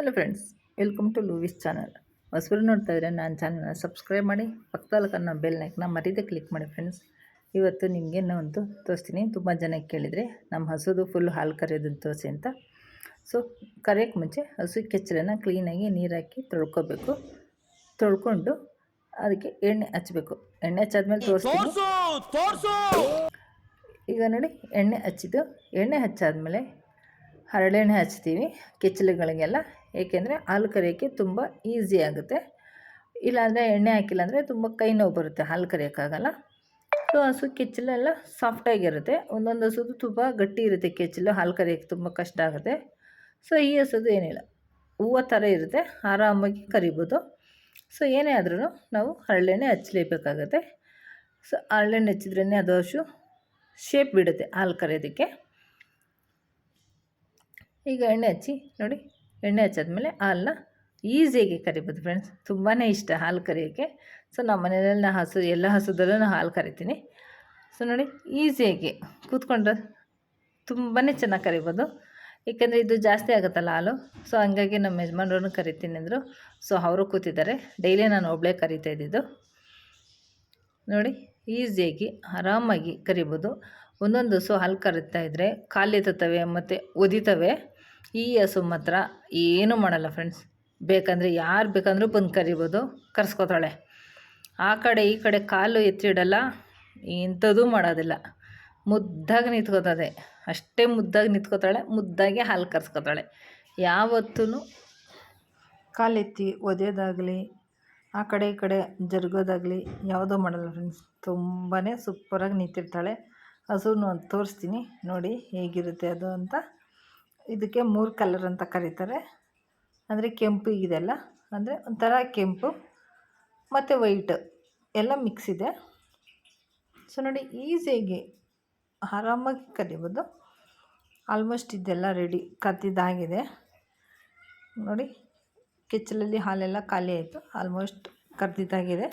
Hello friends welcome to Louis channel. ಹೊಸಬರು ನೋಡ್ತಾ ಇದ್ರೆ ನಾನು ಚಾನಲ್ನ ಸಬ್ಸ್ಕ್ರೈಬ್ ಮಾಡಿ ಪಕ್ಕದಲ್ಲಿ ಕನ್ನ ಬೆಲ್ ನೈಕ್ನ ಮರೀದೆ ಕ್ಲಿಕ್ ಮಾಡಿ ಫ್ರೆಂಡ್ಸ್. ಇವತ್ತು ನಿಮಗೆ ಒಂದು ತೋರಿಸ್ತೀನಿ. ತುಂಬ ಜನ ಕೇಳಿದರೆ ನಮ್ಮ ಹಸುದು ಫುಲ್ ಹಾಲು ಕರೆಯೋದನ್ನು ತೋರಿಸಿ ಅಂತ. ಸೊ ಕರೆಯೋಕ್ಕೆ ಮುಂಚೆ ಹಸು ಕೆಚ್ಚಲನ್ನು ಕ್ಲೀನಾಗಿ ನೀರು ಹಾಕಿ ತೊಳ್ಕೊಬೇಕು. ತೊಳ್ಕೊಂಡು ಅದಕ್ಕೆ ಎಣ್ಣೆ ಹಚ್ಚಬೇಕು ಎಣ್ಣೆ ಹಚ್ಚಾದ್ಮೇಲೆ ತೋರಿಸ್ತೀನಿ. ಈಗ ನೋಡಿ ಎಣ್ಣೆ ಹಚ್ಚಿದ್ದು. ಎಣ್ಣೆ ಹಚ್ಚಾದ್ಮೇಲೆ ಹರಳೆಣ್ಣೆ ಹಚ್ತೀವಿ ಕೆಚ್ಚಲುಗಳಿಗೆಲ್ಲ, ಏಕೆಂದರೆ ಹಾಲು ಕರಿಯೋಕ್ಕೆ ತುಂಬ ಈಸಿ ಆಗುತ್ತೆ. ಇಲ್ಲಾಂದರೆ ಎಣ್ಣೆ ಹಾಕಿಲ್ಲ ಅಂದರೆ ತುಂಬ ಕೈ ನೋವು ಬರುತ್ತೆ ಹಾಲು ಕರಿಯೋಕ್ಕಾಗಲ್ಲ. ಸೊ ಹಸು ಕೆಚ್ಚಲೆಲ್ಲ ಸಾಫ್ಟಾಗಿರುತ್ತೆ ಒಂದೊಂದು ಹಸುದು ತುಂಬ ಗಟ್ಟಿ ಇರುತ್ತೆ ಕೆಚ್ಚಲು, ಹಾಲು ಕರಿಯೋಕ್ಕೆ ತುಂಬ ಕಷ್ಟ ಆಗುತ್ತೆ. ಸೊ ಈ ಹಸುದು ಏನಿಲ್ಲ, ಹೂವು ಥರ ಇರುತ್ತೆ, ಆರಾಮಾಗಿ ಕರಿಬೋದು. ಸೊ ಏನೇ ಆದ್ರೂ ನಾವು ಹರಳೆಣ್ಣೆ ಹಚ್ಚಲೇಬೇಕಾಗತ್ತೆ. ಸೊ ಹರಳೆಣ್ಣೆ ಹಚ್ಚಿದ್ರೇ ಅದು ಹಸು ಶೇಪ್ ಬಿಡುತ್ತೆ ಹಾಲು ಕರೆಯೋದಕ್ಕೆ. ಈಗ ಎಣ್ಣೆ ಹಚ್ಚಿ, ನೋಡಿ, ಎಣ್ಣೆ ಹಚ್ಚಾದ್ಮೇಲೆ ಹಾಲನ್ನ ಈಸಿಯಾಗಿ ಕರಿಬೋದು ಫ್ರೆಂಡ್ಸ್ ತುಂಬಾ ಇಷ್ಟ ಹಾಲು ಕರಿಯೋಕ್ಕೆ. ಸೊ ನಮ್ಮ ಮನೆಯಲ್ಲಿ ನಾ ಹಸು, ಎಲ್ಲ ಹಸುದಲ್ಲೂ ಹಾಲು ಕರಿತೀನಿ. ಸೊ ನೋಡಿ ಈಸಿಯಾಗಿ ಕೂತ್ಕೊಂಡ್ರೆ ತುಂಬಾ ಚೆನ್ನಾಗಿ ಕರಿಬೋದು. ಏಕೆಂದರೆ ಇದು ಜಾಸ್ತಿ ಆಗುತ್ತಲ್ಲ ಹಾಲು. ಸೊ ಹಂಗಾಗಿ ನಮ್ಮ ಯಜಮಾನ್ರನ್ನು ಕರಿತೀನಿ ಅಂದರು. ಸೊ ಅವರು ಕೂತಿದ್ದಾರೆ. ಡೈಲಿ ನಾನು ಒಬ್ಬಳೇ ಕರಿತಾ ಇದ್ದಿದ್ದು. ನೋಡಿ ಈಸಿಯಾಗಿ ಆರಾಮಾಗಿ ಕರಿಬೋದು. ಒಂದೊಂದು ಹಸು ಹಾಲು ಕರಿತಾ ಇದ್ದರೆ ಕಾಲೆತ್ತುತ್ತವೆ ಮತ್ತು ಒದಿತವೆ. ಈ ಹಸು ಮಾತ್ರ ಏನೂ ಮಾಡಲ್ಲ ಫ್ರೆಂಡ್ಸ್ ಬೇಕಂದರೆ ಯಾರು ಬೇಕಂದರೂ ಬಂದು ಕರಿಬೋದು, ಕರ್ಸ್ಕೊತಾಳೆ. ಆ ಕಡೆ ಈ ಕಡೆ ಕಾಲು ಎತ್ತಿಡಲ್ಲ, ಇಂಥದ್ದು ಮಾಡೋದಿಲ್ಲ. ಮುದ್ದಾಗಿ ನಿಂತ್ಕೋತದೆ. ಅಷ್ಟೇ ಮುದ್ದಾಗಿ ನಿಂತ್ಕೋತಾಳೆ, ಮುದ್ದಾಗಿ ಹಾಲು ಕರ್ಸ್ಕೊತಾಳೆ. ಯಾವತ್ತೂ ಕಾಲೆತ್ತಿ ಒದೆಯೋದಾಗಲಿ, ಆ ಕಡೆ ಈ ಕಡೆ ಜರುಗೋದಾಗಲಿ ಯಾವುದೂ ಮಾಡಲ್ಲ ಫ್ರೆಂಡ್ಸ್ ತುಂಬಾ ಸೂಪರಾಗಿ ನಿಂತಿರ್ತಾಳೆ. ಹಸುನು ತೋರಿಸ್ತೀನಿ. ನೋಡಿ ಹೇಗಿರುತ್ತೆ ಅದು ಅಂತ. ಇದಕ್ಕೆ ಮೂರು ಕಲರ್ ಅಂತ ಕರೀತಾರೆ. ಅಂದರೆ ಕೆಂಪು ಇದೆಲ್ಲ. ಅಂದರೆ ಒಂಥರ ಕೆಂಪು ಮತ್ತು ವೈಟ್ ಎಲ್ಲ ಮಿಕ್ಸ್ ಇದೆ. ಸೊ ನೋಡಿ ಈಸಿಯಾಗಿ ಆರಾಮಾಗಿ ಕರಿಬೋದು ಆಲ್ಮೋಸ್ಟ್ ಇದೆಲ್ಲ ರೆಡಿ ಕತ್ತಿದ್ದಾಗಿದೆ ನೋಡಿ, ಕೆಚ್ಚಲಲ್ಲಿ ಹಾಲೆಲ್ಲ ಖಾಲಿ ಆಯಿತು. ಆಲ್ಮೋಸ್ಟ್ ಕರ್ದಿದ್ದಾಗಿದೆ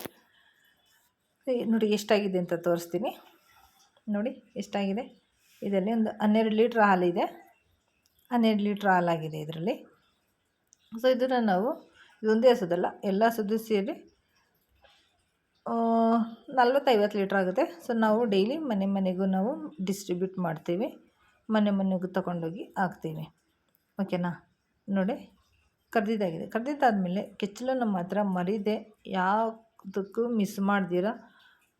ನೋಡಿ ಎಷ್ಟಾಗಿದೆ ಅಂತ ತೋರಿಸ್ತೀನಿ. ನೋಡಿ ಎಷ್ಟಾಗಿದೆ. ಇದರಲ್ಲಿ ಒಂದು ಹನ್ನೆರಡು ಲೀಟ್ರ್ ಹಾಲಿದೆ. ಹನ್ನೆರಡು ಲೀಟ್ರ್ ಹಾಲಾಗಿದೆ ಇದರಲ್ಲಿ. ಸೊ ಇದನ್ನು ನಾವು ಇದೊಂದೇ ಹಸುದಲ್ಲ, ಎಲ್ಲ ಹಸುದು ಸೇರಿ ನಲ್ವತ್ತೈವತ್ತು ಲೀಟ್ರ್ ಆಗುತ್ತೆ. ಸೊ ನಾವು ಡೈಲಿ ಮನೆ ಮನೆಗೂ ನಾವು ಡಿಸ್ಟ್ರಿಬ್ಯೂಟ್ ಮಾಡ್ತೀವಿ. ಮನೆ ಮನೆಗೂ ತಗೊಂಡೋಗಿ ಹಾಕ್ತೀವಿ. ಓಕೆನಾ? ನೋಡಿ, ಕರ್ದಿದ್ದಾಗಿದೆ. ಕರ್ದಿದ್ದಾದಮೇಲೆ ಕೆಚ್ಚಲನ್ನು ಮಾತ್ರ ಮರಿದೆ. ಯಾವುದಕ್ಕೂ ಮಿಸ್ ಮಾಡ್ದಿರ?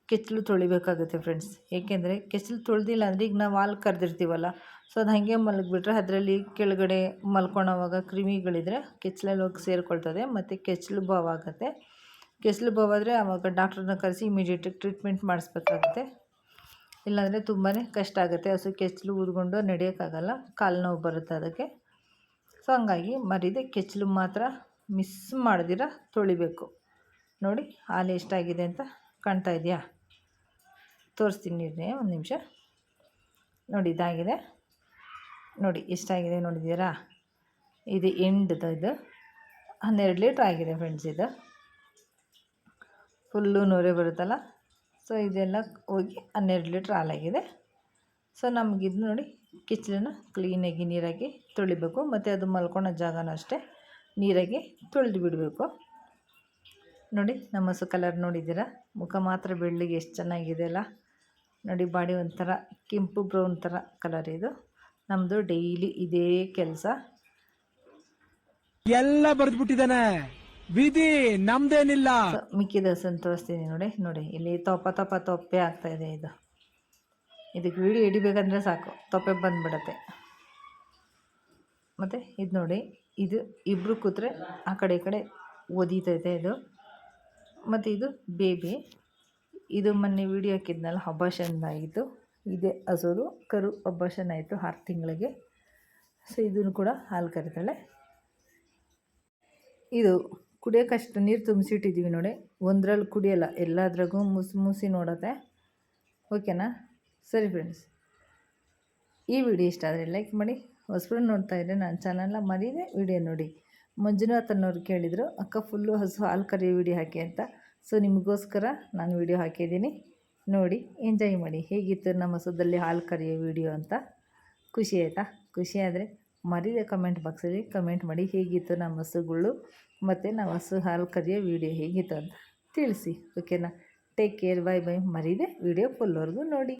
ಕೆಚ್ಚಲು ತೊಳಿಬೇಕಾಗುತ್ತೆ ಫ್ರೆಂಡ್ಸ್ ಏಕೆಂದರೆ ಕೆಚ್ಚಲು ತೊಳೆದಿಲ್ಲ ಅಂದರೆ ಈಗ ನಾವು ಹಾಲು ಕರೆದಿರ್ತೀವಲ್ಲ. ಸೊ ಅದು ಹಾಗೆ ಮಲಗಿಬಿಟ್ರೆ ಅದರಲ್ಲಿ ಕೆಳಗಡೆ ಮಲ್ಕೊಳೋವಾಗ ಕ್ರಿಮಿಗಳಿದ್ರೆ ಕೆಚ್ಚಲಲ್ಲಿ ಹೋಗಿ ಸೇರಿಕೊಳ್ತದೆ ಮತ್ತು ಕೆಚ್ಚಲು ಬಾವ್ ಆಗುತ್ತೆ. ಕೆಚ್ಚಲು ಬಾವ್ ಆದರೆ ಆವಾಗ ಡಾಕ್ಟ್ರನ್ನ ಕರೆಸಿ ಇಮಿಡಿಯೇಟಾಗಿ ಟ್ರೀಟ್ಮೆಂಟ್ ಮಾಡಿಸ್ಬೇಕಾಗುತ್ತೆ. ಇಲ್ಲಾಂದರೆ ತುಂಬಾ ಕಷ್ಟ ಆಗುತ್ತೆ. ಹಸು ಕೆಚ್ಚಲು ಊದ್ಕೊಂಡು ನಡೆಯೋಕ್ಕಾಗಲ್ಲ. ಕಾಲು ನೋವು ಬರುತ್ತೆ ಅದಕ್ಕೆ. ಸೊ ಹಂಗಾಗಿ ಮರಿದೆ ಕೆಚ್ಚಲು ಮಾತ್ರ ಮಿಸ್ ಮಾಡಿದಿರ ತೊಳಿಬೇಕು. ನೋಡಿ ಹಾಲು ಎಷ್ಟಾಗಿದೆ ಅಂತ ಕಾಣ್ತಾ ಇದೆಯಾ ತೋರಿಸ್ತೀನಿ ಇರ್ರಿ, ಒಂದು ನಿಮಿಷ. ನೋಡಿ, ಇದಾಗಿದೆ. ನೋಡಿ, ಎಷ್ಟಾಗಿದೆ ನೋಡಿದ್ದೀರಾ? ಇದು ಎಂಡ್ದು ಇದು. ಹನ್ನೆರಡು ಲೀಟ್ರ್ ಆಗಿದೆ ಫ್ರೆಂಡ್ಸ್ ಇದು. ಫುಲ್ಲು ನೂರೇ ಬರುತ್ತಲ್ಲ? ಸೊ ಇದೆಲ್ಲ ಹೋಗಿ ಹನ್ನೆರಡು ಲೀಟ್ರ್ ಹಾಲಾಗಿದೆ. ಸೊ ನಮಗಿದು ನೋಡಿ ಕಿಚ್ಲನ್ನು ಕ್ಲೀನಾಗಿ ನೀರಾಗಿ ತೊಳಿಬೇಕು. ಮತ್ತು ಅದು ಮಲ್ಕೊಳೋ ಜಾಗನೂ ಅಷ್ಟೇ, ನೀರಾಗಿ ತೊಳೆದು ಬಿಡಬೇಕು. ನೋಡಿ, ನಮ್ಮ ಹಸು ಕಲರ್ ನೋಡಿದ್ದೀರಾ? ಮುಖ ಮಾತ್ರ ಬೆಳ್ಳಿಗೆ ಎಷ್ಟು ಚೆನ್ನಾಗಿದೆ ಅಲ್ಲ? ನೋಡಿ ಬಾಡಿ ಒಂಥರ ಕೆಂಪು ಬ್ರೌನ್ ಥರ ಕಲರ್ ಇದು. ನಮ್ಮದು ಡೈಲಿ ಇದೇ ಕೆಲಸ. ಎಲ್ಲ ಬರೆದ್ಬಿಟ್ಟಿದ್ದಾನೆ. ವಿಧಿ ನಮ್ದೇನಿಲ್ಲ. ಮಿಕ್ಕಿದ ತೋರಿಸ್ತೀನಿ ನೋಡಿ ನೋಡಿ ಇಲ್ಲಿ ತೊಪ್ಪ ತೊಪ್ಪ ತೊಪ್ಪೆ ಆಗ್ತಾ ಇದೆ ಇದು. ಇದಕ್ಕೆ ವಿಡಿಯೋ ಹಿಡಿಬೇಕಂದ್ರೆ ಸಾಕು ತೊಪ್ಪೆ ಬಂದ್ಬಿಡತ್ತೆ. ಮತ್ತು ಇದು ನೋಡಿ ಇದು ಇಬ್ಬರು ಕೂತ್ರೆ ಆ ಕಡೆ ಈ ಕಡೆ ಒದೀತೈತೆ ಇದು. ಮತ್ತು ಇದು ಬೇಬಿ ಇದು ಮೊನ್ನೆ ವಿಡಿಯೋ ಹಾಕಿದ್ನಲ್ಲ ಆಗಿತ್ತು ಇದೇ ಹಸುರು, ಕರು ಅಬಾಷನ್ ಆಯಿತು ಆರು ತಿಂಗಳಿಗೆ. ಸೊ ಇದನ್ನು ಕೂಡ ಹಾಲು ಕರಿತಾಳೆ. ಇದು ಕುಡಿಯೋಕ್ಕಷ್ಟು ನೀರು ತುಂಬಿಸಿಟ್ಟಿದ್ದೀವಿ ನೋಡಿ. ಒಂದರಲ್ಲಿ ಕುಡಿಯೋಲ್ಲ, ಎಲ್ಲದ್ರಾಗೂ ಮುಸಿ ಮುಸಿ ನೋಡತ್ತೆ. ಓಕೆನಾ ಸರಿ ಫ್ರೆಂಡ್ಸ್ ಈ ವಿಡಿಯೋ ಇಷ್ಟ ಆದರೆ ಲೈಕ್ ಮಾಡಿ. ಹೊಸಬ್ರು ನೋಡ್ತಾ ಇದ್ದರೆ ನನ್ನ ಚಾನಲ್ನ ಮರೀದೆ ವಿಡಿಯೋ ನೋಡಿ. ಮಂಜುನಾಥ್ ಅನ್ನೋರು ಕೇಳಿದರು, ಅಕ್ಕ ಫುಲ್ಲು ಹಸು ಹಾಲು ಕರಿಯೋ ವಿಡಿಯೋ ಹಾಕಿ ಅಂತ. ಸೊ ನಿಮಗೋಸ್ಕರ ನಾನು ವಿಡಿಯೋ ಹಾಕಿದ್ದೀನಿ. ನೋಡಿ, ಎಂಜಾಯ್ ಮಾಡಿ. ಹೇಗಿತ್ತು ನಮ್ಮ ಹಸುದಲ್ಲಿ ಹಾಲು ಕರೆಯೋ ವಿಡಿಯೋ ಅಂತ? ಖುಷಿ ಆಯಿತಾ? ಖುಷಿ ಆದರೆ ಮರಿದೆ ಕಮೆಂಟ್ ಬಾಕ್ಸಲ್ಲಿ ಕಮೆಂಟ್ ಮಾಡಿ ಹೇಗಿತ್ತು ನಮ್ಮ ಹಸುಗಳು ಮತ್ತು ನಾವು ಹಸು ಹಾಲು ಕರೆಯೋ ವಿಡಿಯೋ ಹೇಗಿತ್ತು ಅಂತ ತಿಳಿಸಿ. ಓಕೆನಾ? ಟೇಕ್ ಕೇರ್ ಬೈ ಬೈ ಮರಿದೆ ವಿಡಿಯೋ ಫುಲ್ವರೆಗೂ ನೋಡಿ.